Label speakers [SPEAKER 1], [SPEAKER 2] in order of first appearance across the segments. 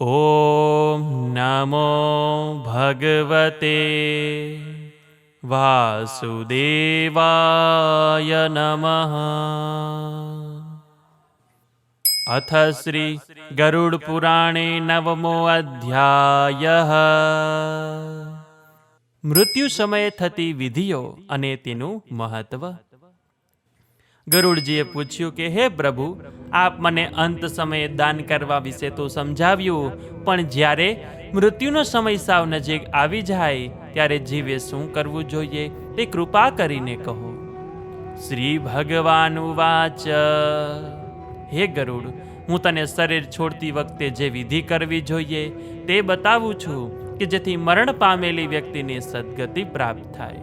[SPEAKER 1] ॐ नमो भगवते वासुदेवाय नमः अथ श्री गरुडपुराणे नवमो અધ્યાયઃ મૃત્યુ સમયે થતી વિધિઓ અને તેનું મહત્વ ગરુડજીએ પૂછ્યું કે, હે પ્રભુ, આપ મને અંત સમયે દાન કરવા વિશે તો સમજાવ્યું, પણ જ્યારે મૃત્યુનો સમય સાવ નજીક આવી જાય, ત્યારે જીવે શું કરવું જોઈએ તે કૃપા કરીને કહો. શ્રી ભગવાન વાચ. હે ગરુડ, હું તને શરીર છોડતી વખતે જે વિધિ કરવી જોઈએ તે બતાવું છું કે જેથી મરણ પામેલી વ્યક્તિને સદગતિ પ્રાપ્ત થાય.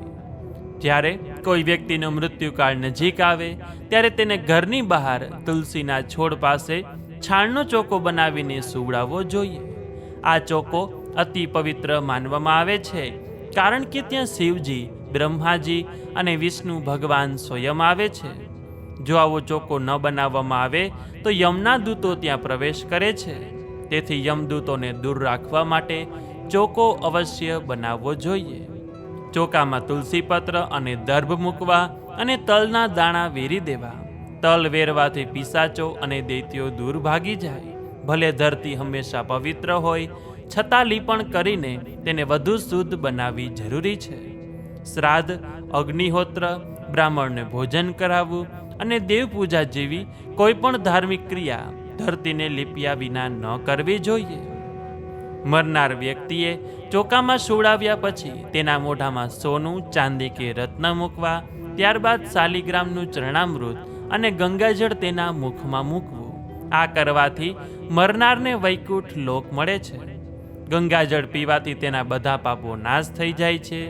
[SPEAKER 1] જ્યારે કોઈ વ્યક્તિનો મૃત્યુકાળ નજીક આવે, ત્યારે તેને ઘરની બહાર તુલસીના છોડ પાસે છાણનો ચોકો બનાવીને સુવડાવવો જોઈએ. આ ચોકો અતિ પવિત્ર માનવામાં આવે છે, કારણ કે ત્યાં શિવજી, બ્રહ્માજી અને વિષ્ણુ ભગવાન સ્વયં આવે છે. જો આવો ચોકો ન બનાવવામાં આવે, તો યમના દૂતો ત્યાં પ્રવેશ કરે છે. તેથી યમદૂતોને દૂર રાખવા માટે ચોકો અવશ્ય બનાવવો જોઈએ. ચોકામાં તુલસીપત્ર અને દર્ભ મૂકવા અને તલના દાણા વેરી દેવા. તલ વેરવાથી પિસાચો અને દૈત્યો દૂર ભાગી જાય. ભલે ધરતી હંમેશા પવિત્ર હોય, છતાં લીપણ કરીને તેને વધુ શુદ્ધ બનાવવી જરૂરી છે. શ્રાદ્ધ, અગ્નિહોત્ર, બ્રાહ્મણને ભોજન કરાવવું અને દેવ પૂજા જેવી કોઈ પણ ધાર્મિક ક્રિયા ધરતીને લીપ્યા વિના ન કરવી જોઈએ. મરનાર વ્યક્તિએ ચોકામાં સોડાવ્યા પછી તેના મોઢામાં સોનું, ચાંદી કે રત્ન મૂકવા, ત્યારબાદ શાલિગ્રામનું ચરણામૃત અને ગંગાજળ તેના મુખમાં મૂકવું. આ કરવાથી મરનારને વૈકુંઠ લોક મળે છે. ગંગાજળ પીવાથી તેના બધા પાપો નાશ થઈ જાય છે.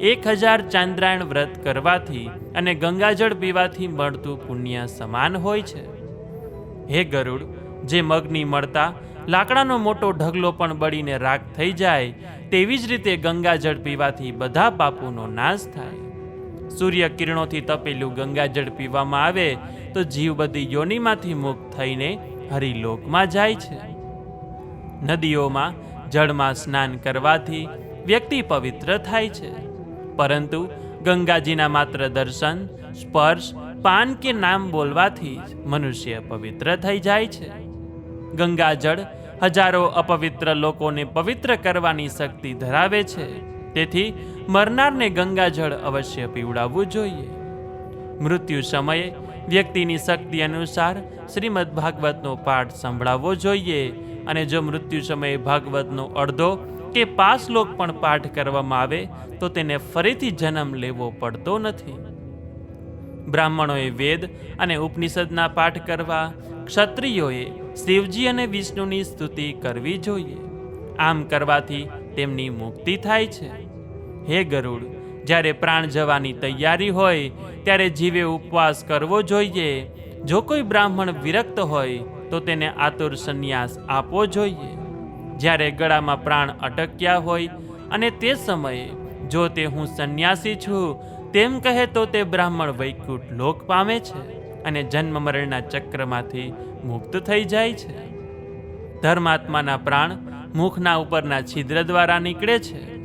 [SPEAKER 1] એક હજાર ચાંદ્રાયણ વ્રત કરવાથી અને ગંગાજળ પીવાથી મળતું પુણ્ય સમાન હોય છે. હે ગરુડ, જે મગની મળતા લાકડાનો મોટો ઢગલો પણ બળીને રાખ થઈ જાય, તેવી જ રીતે ગંગાજળ પીવાથી બધા પાપોનો નાશ થાય. સૂર્ય કિરણોથી તપેલું ગંગાજળ પીવામાં આવે, તો જીવ બધી યોનિમાંથી મુક્ત થઈને હરિલોકમાં જાય છે. નદીઓમાં જળમાં સ્નાન કરવાથી વ્યક્તિ પવિત્ર થાય છે. પરંતુ ગંગાજીના માત્ર દર્શન, સ્પર્શ, પાન કે નામ બોલવાથી મનુષ્ય પવિત્ર થઈ જાય છે. ગંગાજળ હજારો અપવિત્ર લોકોને પવિત્ર કરવાની શક્તિ ધરાવે છે. તેથી મરનારને ગંગાજળ અવશ્ય પીવડાવવું જોઈએ. મૃત્યુ સમયે વ્યક્તિની શક્તિ અનુસાર શ્રીમદ ભાગવતનો પાઠ સંભળાવવો જોઈએ અને જો મૃત્યુ સમયે ભાગવતનો અડધો કે પાસ શ્લોક પણ પાઠ કરવામાં આવે, તો તેને ફરીથી જન્મ લેવો પડતો નથી. બ્રાહ્મણોએ વેદ અને ઉપનિષદના પાઠ કરવા ક્ષત્રિયોએ શિવજી અને વિષ્ણુની સ્તુતિ કરવી જોઈએ. આમ કરવાથી તેમની મુક્તિ થાય છે. હે ગરુડ, જ્યારે પ્રાણ જવાની તૈયારી હોય, ત્યારે જીવે ઉપવાસ કરવો જોઈએ. જો કોઈ બ્રાહ્મણ વિરક્ત હોય, તો તેને આતુર સંન્યાસ આપવો જોઈએ. જ્યારે ગળામાં પ્રાણ અટક્યા હોય, અને તે સમયે જો તે હું સંન્યાસી છું તેમ કહે તો તે બ્રાહ્મણ વૈકુંઠ લોક પામે છે અને જન્મ મરણના ચક્રમાંથી મુક્ત થઈ જાય છે. ધર્માત્માના પ્રાણ મુખના ઉપરના છિદ્ર દ્વારા નીકળે છે.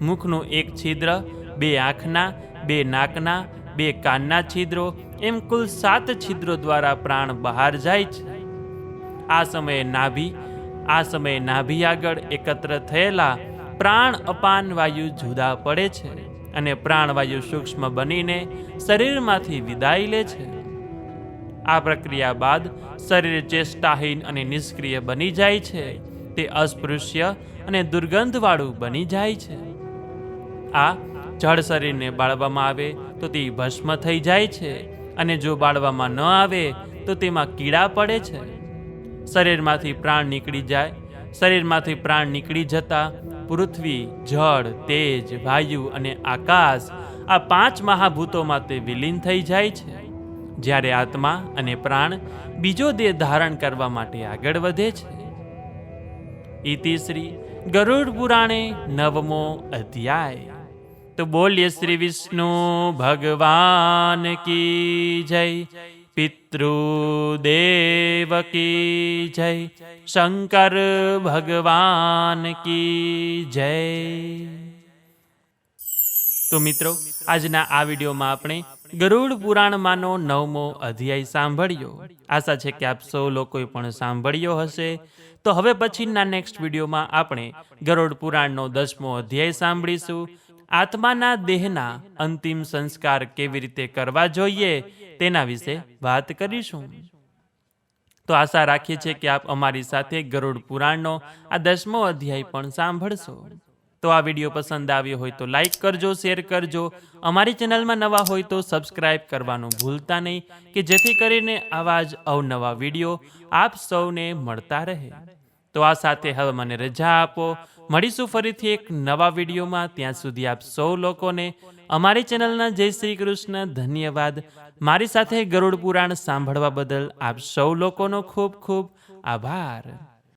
[SPEAKER 1] મુખનું એક છિદ્ર, બે આંખના, બે નાકના, બે કાનના છિદ્રો એમ કુલ સાત છિદ્રો દ્વારા પ્રાણ બહાર જાય છે. આ સમયે નાભી, આ સમયે નાભી આગળ એકત્ર થયેલા પ્રાણ અપાન વાયુ જુદા પડે છે. અને પ્રાણવાયુ સૂક્ષ્મ બનીને શરીરમાંથી વિદાય લે છે. આ પ્રક્રિયા બાદ શરીર ચેષ્ટાહીન અને નિષ્ક્રિય બની જાય છે. તે અસ્પૃશ્ય અને દુર્ગંધવાળું બની જાય છે. આ જળ શરીરને બાળવામાં આવે તો તે ભસ્મ થઈ જાય છે અને જો બાળવામાં ન આવે તો તેમાં કીડા પડે છે. શરીરમાંથી પ્રાણ નીકળી જાય. શરીરમાંથી પ્રાણ નીકળી જતા પૃથ્વી, જળ, તેજ, વાયુ અને આકાશ આ પાંચ મહાભૂતોમાં તે વિલીન થઈ જાય છે. જ્યારે આત્મા અને પ્રાણ બીજો દેહ ધારણ કરવા માટે આગળ વધે છે. ઇતિ શ્રી ગરુડ પુરાણે નવમો અધ્યાય. તો બોલીએ શ્રી વિષ્ણુ ભગવાન કી જય. પિતૃદેવ કી જય શંકર ભગવાન કી જય તો મિત્રો આજના આ વિડીયોમાં આપણે ગરુડ પુરાણમાંનો નવમો અધ્યાય સાંભળ્યો. આશા છે કે આપ સૌ લોકોએ પણ સાંભળ્યો હશે. તો હવે પછીના નેક્સ્ટ વિડીયોમાં આપણે ગરુડ પુરાણનો દસમો અધ્યાય સાંભળીશું. આત્માના દેહના અંતિમ સંસ્કાર કેવી રીતે કરવા જોઈએ તેના વિશે વાત કરીશું. તો આશા રાખીએ છીએ કે આપ અમારી સાથે ગરુડ પુરાણનો આ દસમો અધ્યાય પણ સાંભળશો. તો આ વીડિયો પસંદ આવ્યો હોય તો લાઈક કરજો, શેર કરજો. અમારી ચેનલમાં નવા હોય તો સબસ્ક્રાઇબ કરવાનું ભૂલતા નહીં, કે જેથી કરીને આવા જ અવનવા વીડિયો આપ સૌને મળતા રહે. તો આ સાથે હવે મને રજા આપો. મળીશું ફરીથી એક નવા વિડીયોમાં. ત્યાં સુધી આપ સૌ લોકોને અમારી ચેનલના જય શ્રી કૃષ્ણ ધન્યવાદ. મારી સાથે ગરુડ પુરાણ સાંભળવા બદલ આપ સૌ લોકોનો ખૂબ ખૂબ આભાર.